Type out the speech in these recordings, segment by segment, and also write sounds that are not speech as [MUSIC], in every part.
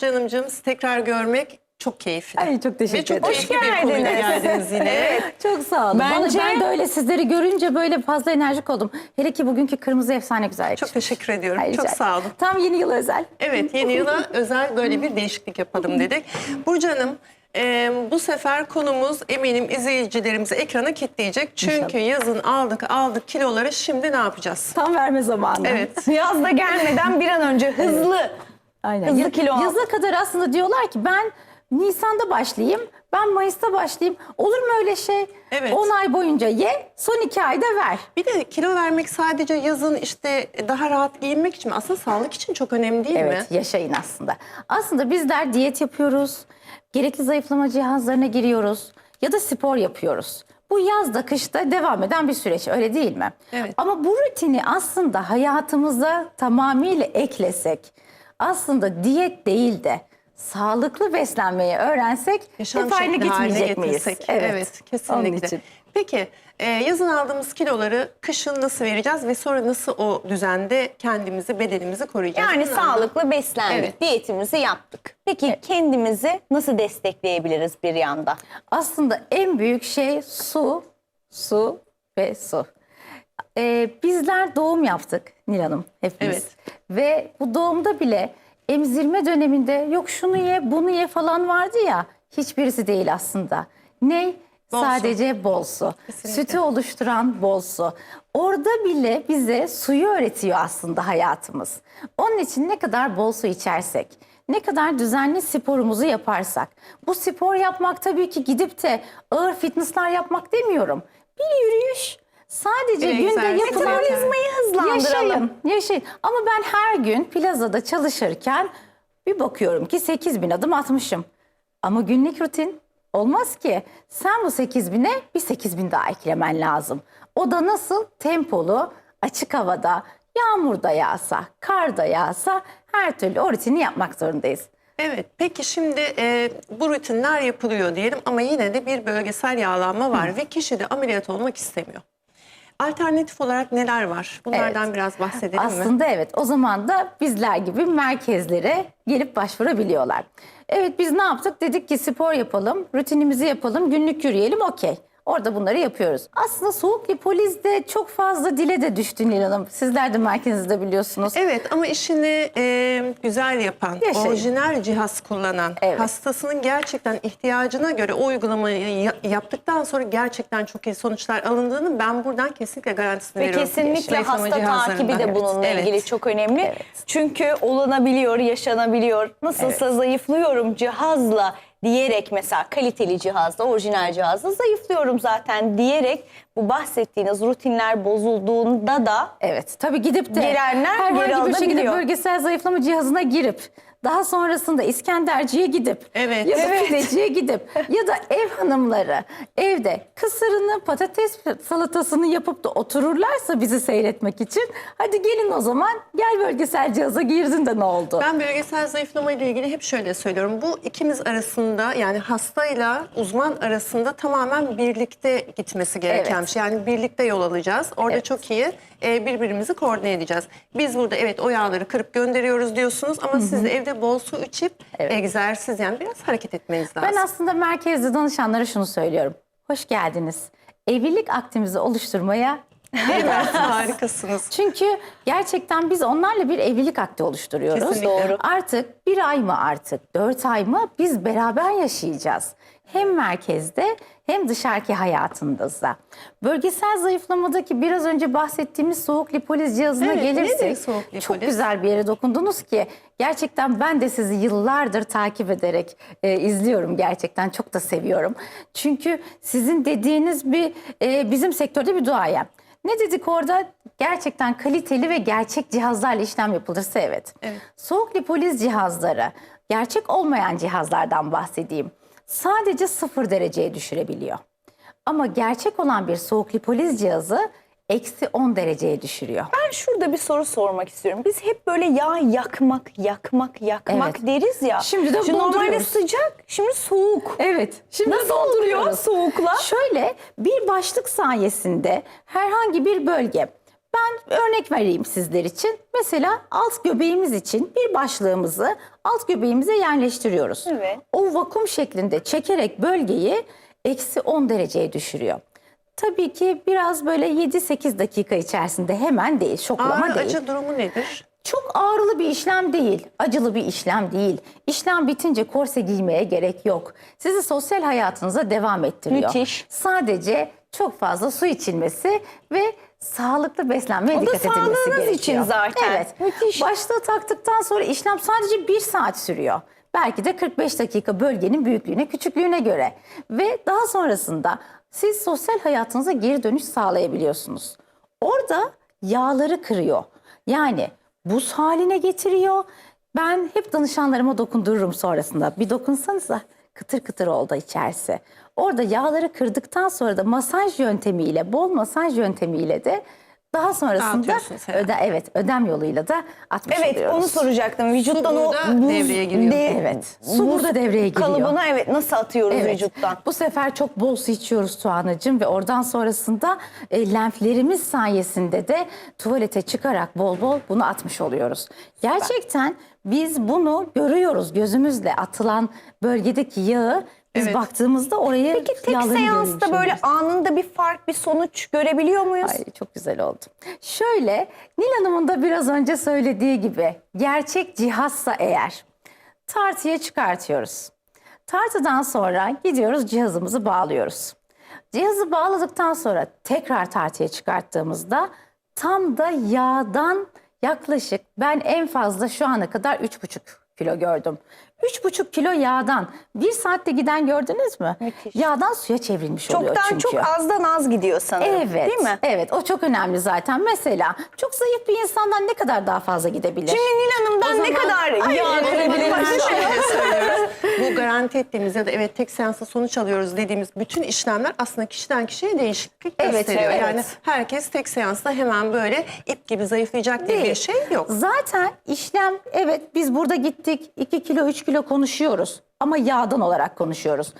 Sizi tekrar görmek çok keyifli. Ay çok teşekkür Ve çok ederim. keyifli bir konuyla geldiniz. geldiniz yine. Çok sağ olun. Bence- Vallahi ben de öyle sizleri görünce böyle fazla enerjik oldum. Hele ki bugünkü kırmızı efsane güzel. Çok teşekkür ediyorum. Ay, çok rica sağ olun. Tam yeni yıl özel. Evet yeni yıla özel böyle bir değişiklik yapalım dedik. Burcu Hanım e, bu sefer konumuz eminim izleyicilerimizi ekrana kilitleyecek. Çünkü yazın aldık aldık kiloları şimdi ne yapacağız? Tam verme zamanı. Evet. Yaz da gelmeden bir an önce hızlı. Aynen. Hızlı Ya- kilo al. Yaza kadar aslında diyorlar ki ben Nisan'da başlayayım, ben Mayıs'ta başlayayım. Olur mu öyle şey? Evet. 10 ay boyunca ye, son 2 ayda ver. Bir de kilo vermek sadece yazın işte daha rahat giyinmek için aslında sağlık için çok önemli değil mi? Evet, yaşayın aslında. Aslında bizler diyet yapıyoruz, gerekli zayıflama cihazlarına giriyoruz ya da spor yapıyoruz. Bu yazda kışta devam eden bir süreç öyle değil mi? Evet. Ama bu rutini aslında hayatımıza tamamıyla eklesek aslında diyet değil de sağlıklı beslenmeyi öğrensek Yaşam hep aynı şekli haline gitmeyecek miyiz? getirsek. Evet, Onun kesinlikle. için. Peki e, yazın aldığımız kiloları kışın nasıl vereceğiz ve sonra nasıl o düzende kendimizi, bedenimizi koruyacağız? Yani Bunun anlamı- sağlıklı beslendik, Evet. diyetimizi yaptık. Peki kendimizi nasıl destekleyebiliriz bir yanda? Aslında en büyük şey su, su ve su. Ee, bizler doğum yaptık Nil Hanım hepimiz. Evet. Ve bu doğumda bile emzirme döneminde yok şunu ye bunu ye falan vardı ya hiçbirisi değil aslında. Ne? Bol su. Sadece bol su. Kesinlikle. Sütü oluşturan bol su. Orada bile bize suyu öğretiyor aslında hayatımız. Onun için ne kadar bol su içersek, ne kadar düzenli sporumuzu yaparsak. Bu spor yapmak tabii ki gidip de ağır fitnesslar yapmak demiyorum. Bir yürüyüş, sadece Bir günde egzersiz yapılan. Metabolizmayı hızlandıralım. Yaşayın, yaşayın. Ama ben her gün plazada çalışırken bir bakıyorum ki 8 bin adım atmışım. Ama günlük rutin olmaz ki. Sen bu 8 bine bir 8 bin daha eklemen lazım. O da nasıl? Tempolu, açık havada, yağmurda yağsa, karda yağsa her türlü o rutini yapmak zorundayız. Evet, peki şimdi e, bu rutinler yapılıyor diyelim ama yine de bir bölgesel yağlanma var ve kişi de ameliyat olmak istemiyor. Alternatif olarak neler var? Bunlardan biraz bahsedelim mi? Aslında evet o zaman da bizler gibi merkezlere gelip başvurabiliyorlar. Evet biz ne yaptık? Dedik ki spor yapalım, rutinimizi yapalım, günlük yürüyelim okey. Orada bunları yapıyoruz. Aslında soğuk lipolizde çok fazla dile de düştü Nil Hanım. Sizler de merkezinizde biliyorsunuz. Evet ama işini e, güzel yapan, Yaşayın. orijinal cihaz kullanan, Evet. hastasının gerçekten ihtiyacına göre o uygulamayı ya- yaptıktan sonra gerçekten çok iyi sonuçlar alındığını ben buradan kesinlikle garantisini Ve veriyorum. kesinlikle Zayıflama hasta takibi de bununla Evet. ilgili çok önemli. Çünkü olunabiliyor, yaşanabiliyor. Nasılsa zayıflıyorum cihazla diyerek mesela kaliteli cihazla, orijinal cihazla zayıflıyorum zaten diyerek bu bahsettiğiniz rutinler bozulduğunda da Evet tabii gidip de Gelenler geri herhangi bir şekilde alınabiliyor. bölgesel zayıflama cihazına girip daha sonrasında İskenderci'ye gidip Evet. ya da Evet. pideciye gidip [LAUGHS] ya da ev hanımları evde kısırını patates salatasını yapıp da otururlarsa bizi seyretmek için hadi gelin o zaman gel bölgesel cihaza girdin de ne oldu? Ben bölgesel zayıflama ile ilgili hep şöyle söylüyorum. Bu ikimiz arasında yani hastayla uzman arasında tamamen birlikte gitmesi gereken Evet. şey. Yani birlikte yol alacağız. Orada Evet. çok iyi e, birbirimizi koordine edeceğiz. Biz burada evet o yağları kırıp gönderiyoruz diyorsunuz ama siz de evde bol su içip Evet. egzersiz yani biraz hareket etmeniz lazım. Ben aslında merkezde danışanlara şunu söylüyorum. Hoş geldiniz. Evlilik aktimizi oluşturmaya [LAUGHS] Evet, harikasınız. Çünkü gerçekten biz onlarla bir evlilik akdi oluşturuyoruz. Kesinlikle. Doğru. Artık bir ay mı artık, dört ay mı biz beraber yaşayacağız. Hem merkezde hem dışarıki hayatınızda. Bölgesel zayıflamadaki biraz önce bahsettiğimiz soğuk lipoliz cihazına Evet, gelirsek soğuk lipoliz? çok güzel bir yere dokundunuz ki gerçekten ben de sizi yıllardır takip ederek e, izliyorum gerçekten çok da seviyorum. Çünkü sizin dediğiniz bir e, bizim sektörde bir duaya. Ne dedik orada? Gerçekten kaliteli ve gerçek cihazlarla işlem yapılırsa evet. Evet. Soğuk lipoliz cihazları gerçek olmayan cihazlardan bahsedeyim. Sadece sıfır dereceye düşürebiliyor. Ama gerçek olan bir soğuk lipoliz cihazı eksi 10 dereceye düşürüyor. ben şurada bir soru sormak istiyorum. Biz hep böyle yağ yakmak, yakmak, yakmak Evet. deriz ya. Şimdi de normalde sıcak, şimdi soğuk. Evet. Şimdi Nasıl oluyor soğukla? Şöyle bir başlık sayesinde herhangi bir bölge Ben örnek vereyim sizler için. Mesela alt göbeğimiz için bir başlığımızı alt göbeğimize yerleştiriyoruz. Evet. O vakum şeklinde çekerek bölgeyi eksi 10 dereceye düşürüyor. Tabii ki biraz böyle 7-8 dakika içerisinde hemen değil, şoklama Ağrı değil. acı durumu nedir? Çok ağrılı bir işlem değil, acılı bir işlem değil. İşlem bitince korse giymeye gerek yok. Sizi sosyal hayatınıza devam ettiriyor. Müthiş. Sadece çok fazla su içilmesi ve sağlıklı beslenmeye O da dikkat edilmesi sağlığınız gerekiyor. için zaten. Evet. Müthiş. Başlığı taktıktan sonra işlem sadece bir saat sürüyor. Belki de 45 dakika bölgenin büyüklüğüne, küçüklüğüne göre. Ve daha sonrasında siz sosyal hayatınıza geri dönüş sağlayabiliyorsunuz. Orada yağları kırıyor. Yani buz haline getiriyor. Ben hep danışanlarıma dokundururum sonrasında. Bir dokunsanıza kıtır kıtır oldu içerisi. Orada yağları kırdıktan sonra da masaj yöntemiyle, bol masaj yöntemiyle de daha sonrasında öde, evet ödem yoluyla da atmış Evet oluyoruz. onu soracaktım. Vücuttan o burada buz devreye giriyor. Evet. Su buz burada devreye giriyor. Kalıbına evet nasıl atıyoruz Evet. vücuttan? Bu sefer çok bol su içiyoruz Tuğan'cığım ve oradan sonrasında e, lenflerimiz sayesinde de tuvalete çıkarak bol bol bunu atmış oluyoruz. Gerçekten biz bunu görüyoruz gözümüzle atılan bölgedeki yağı biz Evet. baktığımızda oraya Peki tek seansta böyle anında bir fark, bir sonuç görebiliyor muyuz? Ay çok güzel oldu. Şöyle Nil Hanım'ın da biraz önce söylediği gibi gerçek cihazsa eğer tartıya çıkartıyoruz. Tartıdan sonra gidiyoruz cihazımızı bağlıyoruz. Cihazı bağladıktan sonra tekrar tartıya çıkarttığımızda tam da yağdan yaklaşık ben en fazla şu ana kadar 3,5 kilo gördüm. 3,5 kilo yağdan bir saatte giden gördünüz mü? Müthiş. Yağdan suya çevrilmiş oluyor Çoktan çünkü. çok azdan az gidiyor sanırım. Evet. Değil mi? Evet o çok önemli zaten. Mesela çok zayıf bir insandan ne kadar daha fazla gidebilir? Şimdi Nil Hanım'dan ne kadar yağ şöyle söylüyoruz. Bu garanti ettiğimiz ya da evet tek seansta sonuç alıyoruz dediğimiz bütün işlemler aslında kişiden kişiye değişiklik Evet, gösteriyor. evet. Yani herkes tek seansta hemen böyle ip gibi zayıflayacak diye bir Değil. şey yok. Zaten işlem evet biz burada gittik 2 kilo 3 kilo konuşuyoruz ama yağdan olarak konuşuyoruz.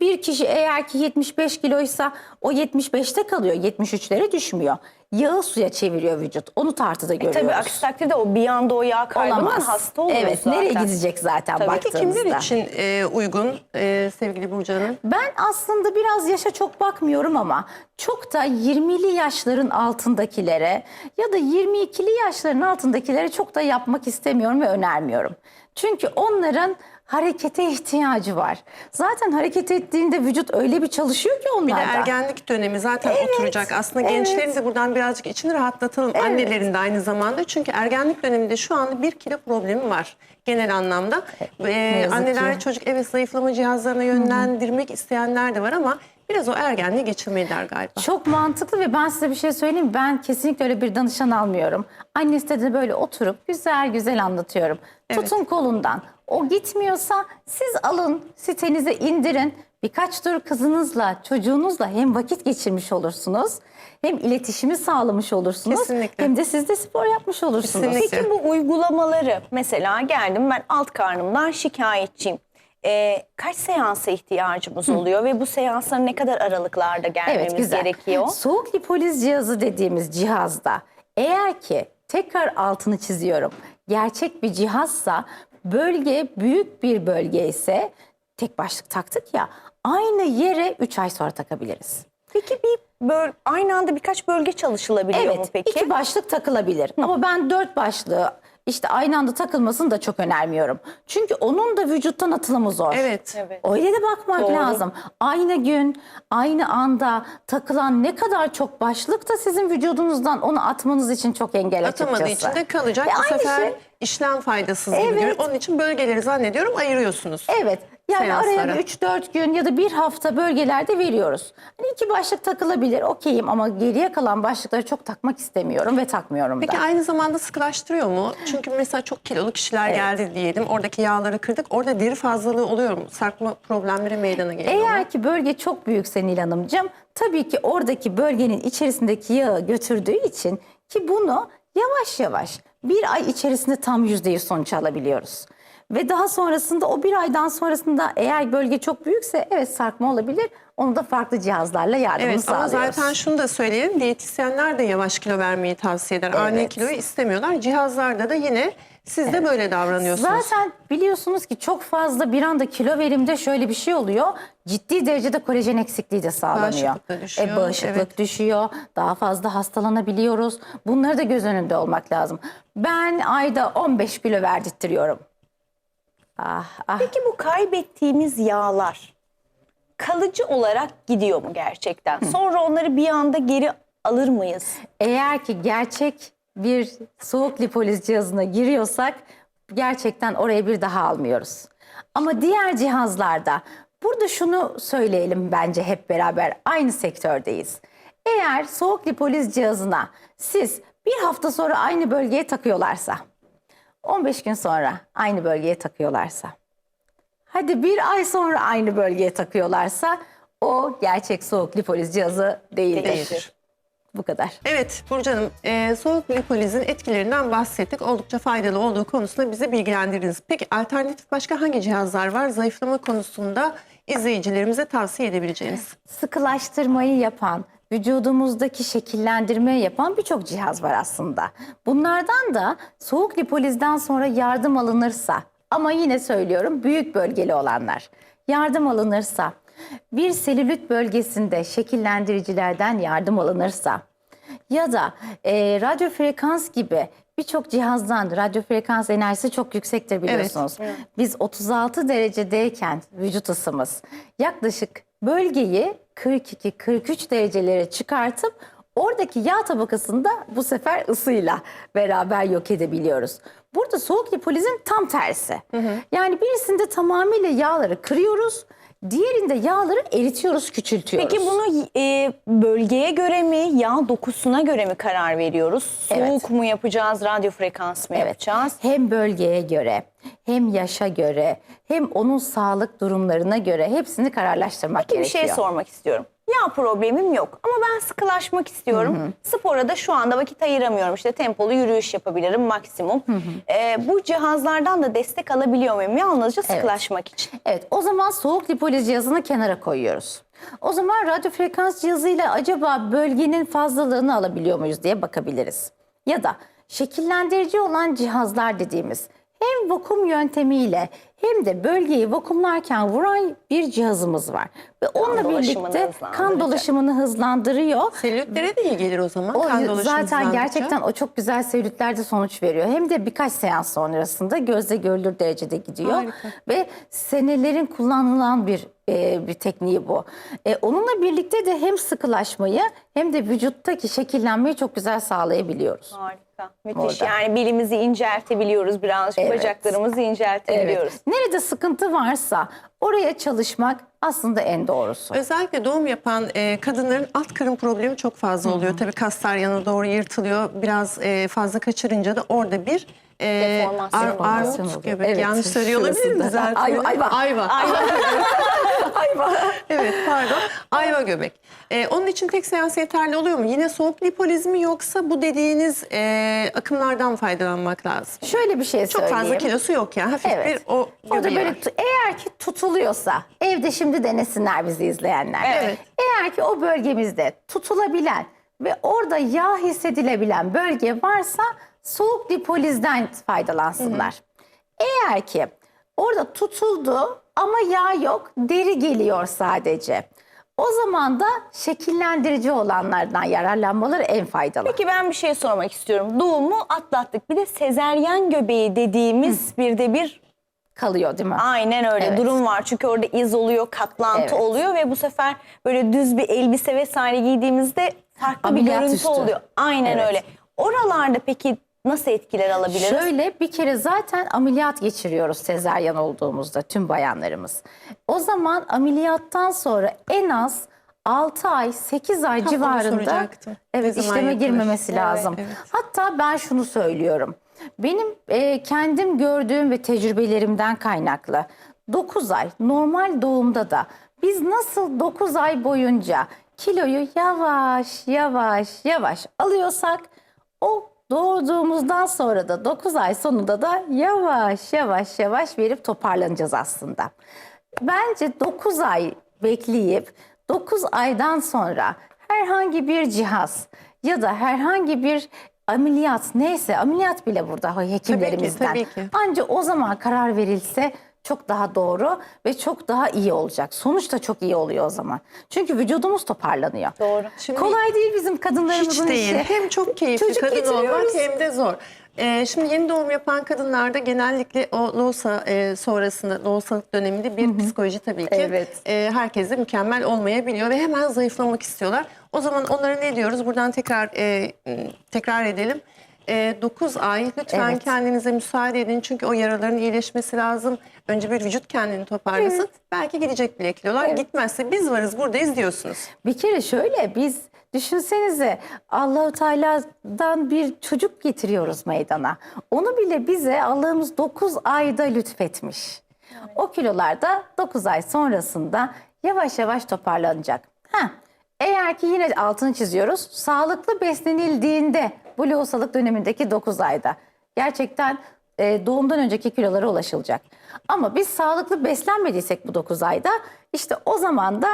Bir kişi eğer ki 75 kiloysa o 75'te kalıyor 73'lere düşmüyor. Yağı suya çeviriyor vücut onu tartıda görüyoruz. E, Tabii aksi takdirde o bir anda o yağ kaybından hasta oluruz Evet zaten. nereye gidecek zaten Tabii. Baktığımızda. kimler için e, uygun e, sevgili Burcu Hanım? Ben aslında biraz yaşa çok bakmıyorum ama çok da 20'li yaşların altındakilere ya da 22'li yaşların altındakilere çok da yapmak istemiyorum ve önermiyorum. Çünkü onların harekete ihtiyacı var. Zaten hareket ettiğinde vücut öyle bir çalışıyor ki Bir de onlarda. ergenlik dönemi zaten oturacak. Aslında evet. gençlerin de buradan birazcık içini rahatlatalım. Annelerin de aynı zamanda. Çünkü ergenlik döneminde şu anda bir kilo problemi var genel anlamda. Ee, yazık anneler ki. çocuk evet zayıflama cihazlarına yönlendirmek isteyenler de var ama biraz o ergenliği geçirmeliler galiba. Çok mantıklı ve ben size bir şey söyleyeyim. Ben kesinlikle öyle bir danışan almıyorum. Annesi de böyle oturup güzel güzel anlatıyorum. Evet. Tutun kolundan. O gitmiyorsa siz alın sitenize indirin. Birkaç tur kızınızla, çocuğunuzla hem vakit geçirmiş olursunuz. Hem iletişimi sağlamış olursunuz. Kesinlikle. Hem de siz de spor yapmış olursunuz. Kesinlikle. Peki bu uygulamaları mesela geldim ben alt karnımdan şikayetçiyim. Ee, kaç seansa ihtiyacımız oluyor ve bu seansların ne kadar aralıklarda gelmemiz Evet güzel. gerekiyor? Soğuk lipoliz cihazı dediğimiz cihazda eğer ki tekrar altını çiziyorum gerçek bir cihazsa bölge büyük bir bölge ise tek başlık taktık ya aynı yere 3 ay sonra takabiliriz. Peki bir böl aynı anda birkaç bölge çalışılabiliyor mu Evet peki? iki başlık takılabilir ama ben dört başlığı işte aynı anda takılmasını da çok önermiyorum. Çünkü onun da vücuttan atılımı zor. Evet. Evet. Öyle de bakmak Doğru. lazım. Aynı gün, aynı anda takılan ne kadar çok başlık da sizin vücudunuzdan onu atmanız için çok engel Atamadığı açıkçası. için de kalacak. Ve Bu aynı sefer şey- işlem faydasız gibi Evet. görüyor. Onun için bölgeleri zannediyorum ayırıyorsunuz. Evet. Yani araya Seanslara. 3-4 gün ya da bir hafta bölgelerde veriyoruz. Hani iki başlık takılabilir okeyim ama geriye kalan başlıkları çok takmak istemiyorum ve takmıyorum Peki da. aynı zamanda sıkılaştırıyor mu? Çünkü mesela çok kilolu kişiler geldi diyelim. Oradaki yağları kırdık. Orada deri fazlalığı oluyor mu? Sarkma problemleri meydana geliyor mu? Eğer ki bölge çok büyükse Nil Hanımcığım tabii ki oradaki bölgenin içerisindeki yağı götürdüğü için ki bunu yavaş yavaş bir ay içerisinde tam yüzde yüz sonuç alabiliyoruz. Ve daha sonrasında o bir aydan sonrasında eğer bölge çok büyükse evet sarkma olabilir. Onu da farklı cihazlarla yardımını Evet ama sağlıyoruz. zaten şunu da söyleyelim. Diyetisyenler de yavaş kilo vermeyi tavsiye eder. Evet. kiloyu istemiyorlar. Cihazlarda da yine siz de böyle davranıyorsunuz. Zaten biliyorsunuz ki çok fazla bir anda kilo verimde şöyle bir şey oluyor. Ciddi derecede kolajen eksikliği de sağlanıyor. Bağışıklık da düşüyor, E, bağışıklık evet. düşüyor. Daha fazla hastalanabiliyoruz. Bunları da göz önünde olmak lazım. Ben ayda 15 kilo verdirtiyorum. Ah, ah. Peki bu kaybettiğimiz yağlar kalıcı olarak gidiyor mu gerçekten? Sonra onları bir anda geri alır mıyız? Eğer ki gerçek bir soğuk lipoliz cihazına giriyorsak gerçekten oraya bir daha almıyoruz. Ama diğer cihazlarda burada şunu söyleyelim bence hep beraber aynı sektördeyiz. Eğer soğuk lipoliz cihazına siz bir hafta sonra aynı bölgeye takıyorlarsa, 15 gün sonra aynı bölgeye takıyorlarsa, hadi bir ay sonra aynı bölgeye takıyorlarsa o gerçek soğuk lipoliz cihazı değildir. Değildir. Bu kadar. Evet Burcu Hanım, e, soğuk lipolizin etkilerinden bahsettik. Oldukça faydalı olduğu konusunda bizi bilgilendirdiniz. Peki alternatif başka hangi cihazlar var zayıflama konusunda izleyicilerimize tavsiye edebileceğiniz? sıkılaştırmayı yapan, vücudumuzdaki şekillendirmeyi yapan birçok cihaz var aslında. Bunlardan da soğuk lipolizden sonra yardım alınırsa ama yine söylüyorum büyük bölgeli olanlar yardım alınırsa bir selülit bölgesinde şekillendiricilerden yardım alınırsa ya da e, radyo frekans gibi birçok cihazdan radyo frekans enerjisi çok yüksektir biliyorsunuz. Biz 36 derecedeyken vücut ısımız yaklaşık bölgeyi 42-43 derecelere çıkartıp oradaki yağ tabakasını da bu sefer ısıyla beraber yok edebiliyoruz. Burada soğuk lipolizin tam tersi. Yani birisinde tamamıyla yağları kırıyoruz, diğerinde yağları eritiyoruz, küçültüyoruz. Peki bunu e, bölgeye göre mi, yağ dokusuna göre mi karar veriyoruz? Soğuk Evet. mu yapacağız, radyo frekans mı yapacağız? Hem bölgeye göre, hem yaşa göre, hem onun sağlık durumlarına göre hepsini kararlaştırmak Peki bir gerekiyor. şey sormak istiyorum. Yağ problemim yok ama ben sıkılaşmak istiyorum. Spora da şu anda vakit ayıramıyorum. İşte tempolu yürüyüş yapabilirim maksimum. Ee, bu cihazlardan da destek alabiliyor muyum? Yalnızca sıkılaşmak için. Evet, o zaman soğuk lipoliz cihazını kenara koyuyoruz. O zaman radyo frekans cihazıyla acaba bölgenin fazlalığını alabiliyor muyuz diye bakabiliriz. Ya da şekillendirici olan cihazlar dediğimiz hem vakum yöntemiyle hem de bölgeyi vakumlarken vuran bir cihazımız var. Ve onunla dolaşımını birlikte kan dolaşımını hızlandırıyor. Selülitlere de iyi gelir o zaman. O kan dolaşımı zaten gerçekten o çok güzel selülitlerde sonuç veriyor. Hem de birkaç seans sonrasında gözle görülür derecede gidiyor. Harika. Ve senelerin kullanılan bir e, bir tekniği bu. E, onunla birlikte de hem sıkılaşmayı hem de vücuttaki şekillenmeyi çok güzel sağlayabiliyoruz. Harika. Müthiş. Orada. Yani belimizi inceltebiliyoruz birazcık. Evet. Bacaklarımızı inceltebiliyoruz. Evet. Nerede sıkıntı varsa oraya çalışmak aslında en doğrusu. Özellikle doğum yapan e, kadınların alt karın problemi çok fazla oluyor. Tabii kaslar yana doğru yırtılıyor. Biraz e, fazla kaçırınca da orada bir e, Deformasyon ar- oluyor. armut göbek. Evet, Yanlış söylüyor olabilir. Düzeltin Ayva, ayva. Ayva. Ayva. [LAUGHS] Evet pardon. Ayva göbek. E, onun için tek seans yeterli oluyor mu? Yine soğuk lipoliz mi yoksa bu dediğiniz e, akımlardan faydalanmak lazım? Şöyle bir şey Çok söyleyeyim. fazla kilosu yok yani. Hafif Evet. bir o Orada göbeği böyle var. tu- eğer ki tutuluyorsa evde şimdi denesinler bizi izleyenler. Evet. Eğer ki o bölgemizde tutulabilen ve orada yağ hissedilebilen bölge varsa soğuk lipolizden faydalansınlar. Eğer ki orada tutuldu ama yağ yok, deri geliyor sadece. O zaman da şekillendirici olanlardan yararlanmaları en faydalı. Peki ben bir şey sormak istiyorum. Doğumu atlattık. Bir de sezeryen göbeği dediğimiz bir de bir Kalıyor değil mi? aynen öyle Evet. durum var. Çünkü orada iz oluyor, katlantı Evet. oluyor ve bu sefer böyle düz bir elbise vesaire giydiğimizde farklı Ameliyat bir görüntü üstü. oluyor. Aynen Evet. öyle. Oralarda peki nasıl etkiler alabiliriz? Şöyle bir kere zaten ameliyat geçiriyoruz sezaryen olduğumuzda tüm bayanlarımız. O zaman ameliyattan sonra en az 6 ay 8 ay Tam civarında soracaktım. Ne evet zaman işleme yapılır? girmemesi Evet, lazım. evet. Hatta ben şunu söylüyorum. Benim e, kendim gördüğüm ve tecrübelerimden kaynaklı 9 ay normal doğumda da biz nasıl 9 ay boyunca kiloyu yavaş yavaş yavaş alıyorsak o Doğduğumuzdan sonra da 9 ay sonunda da yavaş yavaş yavaş verip toparlanacağız aslında. Bence 9 ay bekleyip 9 aydan sonra herhangi bir cihaz ya da herhangi bir ameliyat neyse ameliyat bile burada hekimlerimizden. tabii ki. Anca o zaman karar verilse çok daha doğru ve çok daha iyi olacak. Sonuç da çok iyi oluyor o zaman. Çünkü vücudumuz toparlanıyor. Doğru. Şimdi Kolay değil bizim Hiç kadınlarımızın değil. işi. Hem çok keyifli Çocuk kadın olmak getiriyoruz. hem de zor. Ee, şimdi yeni doğum yapan kadınlarda genellikle o loğusa e, sonrasında loğusalık döneminde bir psikoloji tabii ki Evet. e, herkese mükemmel olmayabiliyor ve hemen zayıflamak istiyorlar. O zaman onlara ne diyoruz? Buradan tekrar e, m, tekrar edelim. 9 ay lütfen Evet. kendinize müsaade edin çünkü o yaraların iyileşmesi lazım. Önce bir vücut kendini toparlasın. Belki gidecek bile kilolar. Gitmezse biz varız buradayız diyorsunuz. Bir kere şöyle biz düşünsenize Allahu Teala'dan bir çocuk getiriyoruz meydana. Onu bile bize Allah'ımız 9 ayda lütfetmiş. O kilolar da 9 ay sonrasında yavaş yavaş toparlanacak. Ha, eğer ki yine altını çiziyoruz. Sağlıklı beslenildiğinde bu lohusalık dönemindeki 9 ayda gerçekten e, doğumdan önceki kilolara ulaşılacak. Ama biz sağlıklı beslenmediysek bu 9 ayda işte o zaman da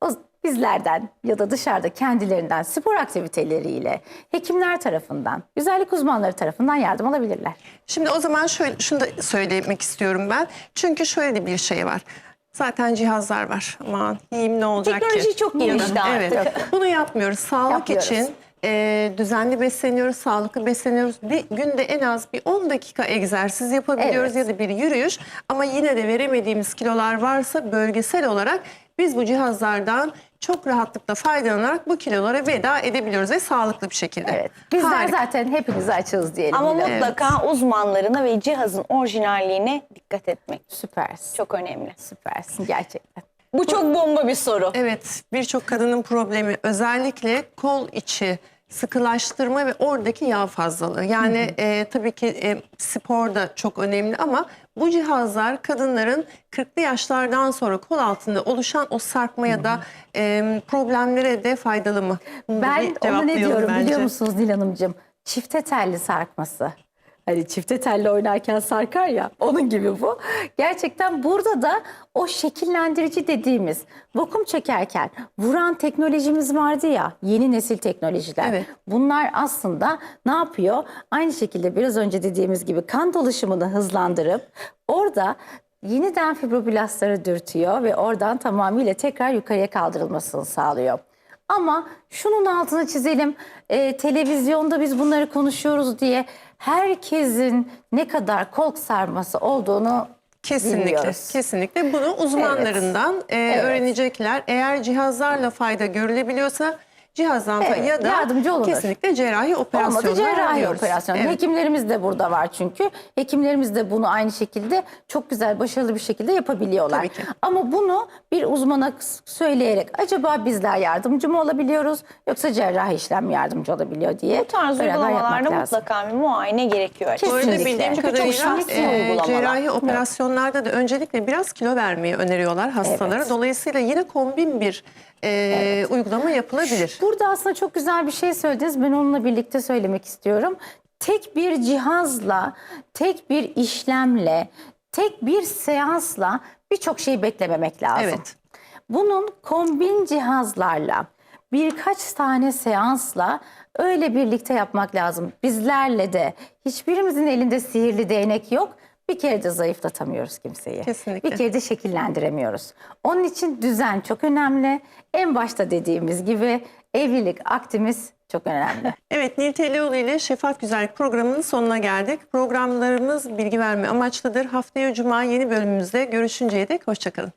o bizlerden ya da dışarıda kendilerinden spor aktiviteleriyle hekimler tarafından, güzellik uzmanları tarafından yardım alabilirler. Şimdi o zaman şöyle şunu da söylemek istiyorum ben. Çünkü şöyle bir şey var. Zaten cihazlar var. Aman yiyeyim ne olacak ki? Teknoloji çok gelişti artık. Evet. Bunu yapmıyoruz. Sağlık Yapmıyoruz. için e, düzenli besleniyoruz, sağlıklı besleniyoruz. Bir günde en az bir 10 dakika egzersiz yapabiliyoruz Evet. ya da bir yürüyüş. Ama yine de veremediğimiz kilolar varsa bölgesel olarak biz bu cihazlardan çok rahatlıkla faydalanarak bu kilolara veda edebiliyoruz ve sağlıklı bir şekilde. Evet. Bizler Harika. zaten hepinize açığız diyelim. Ama Dilan. mutlaka uzmanlarına ve cihazın orijinalliğine dikkat etmek Süpersin. çok önemli. Süpersin gerçekten. Bu çok bomba bir soru. Evet, birçok kadının problemi özellikle kol içi sıkılaştırma ve oradaki yağ fazlalığı. Yani e, tabii ki e, spor da çok önemli ama bu cihazlar kadınların 40'lı yaşlardan sonra kol altında oluşan o sarkmaya da e, problemlere de faydalı mı? Ben ona ne diyorum bence. biliyor musunuz Nil Hanımcığım? Çifte telli sarkması. Hani çifte telli oynarken sarkar ya onun gibi bu. Gerçekten burada da o şekillendirici dediğimiz vakum çekerken vuran teknolojimiz vardı ya yeni nesil teknolojiler. Evet. Bunlar aslında ne yapıyor? Aynı şekilde biraz önce dediğimiz gibi kan dolaşımını hızlandırıp orada yeniden fibroblastları dürtüyor ve oradan tamamıyla tekrar yukarıya kaldırılmasını sağlıyor. Ama şunun altını çizelim. e, televizyonda biz bunları konuşuyoruz diye herkesin ne kadar kol sarması olduğunu Kesinlikle, biliyoruz. kesinlikle bunu uzmanlarından e, Evet. öğrenecekler. Eğer cihazlarla fayda görülebiliyorsa cihazdan Evet, ya da yardımcı olunur. kesinlikle cerrahi operasyonlar Olmadı cerrahi arıyoruz. operasyon. Evet. Hekimlerimiz de burada var çünkü. Hekimlerimiz de bunu aynı şekilde çok güzel, başarılı bir şekilde yapabiliyorlar. Tabii ki. Ama bunu bir uzmana söyleyerek acaba bizler yardımcı mı olabiliyoruz yoksa cerrahi işlem yardımcı olabiliyor diye Bu tarz uygulamalarda lazım. mutlaka bir muayene gerekiyor. Bu arada Kesinlikle. bildiğim Çünkü çok kadarıyla şanslı e, cerrahi operasyonlarda da öncelikle biraz kilo vermeyi öneriyorlar hastalara. Evet. Dolayısıyla yine kombin bir e, uygulama yapılabilir. Burada aslında çok güzel bir şey söylediniz. Ben onunla birlikte söylemek istiyorum. Tek bir cihazla, tek bir işlemle, tek bir seansla birçok şey beklememek lazım. Evet. Bunun kombin cihazlarla, birkaç tane seansla öyle birlikte yapmak lazım. Bizlerle de hiçbirimizin elinde sihirli değnek yok. Bir kere de zayıflatamıyoruz kimseyi. Kesinlikle. Bir kere de şekillendiremiyoruz. Onun için düzen çok önemli. En başta dediğimiz gibi evlilik aktimiz çok önemli. [LAUGHS] Evet Nil Telioğlu ile Şeffaf Güzellik programının sonuna geldik. Programlarımız bilgi verme amaçlıdır. Haftaya Cuma yeni bölümümüzde görüşünceye dek hoşçakalın.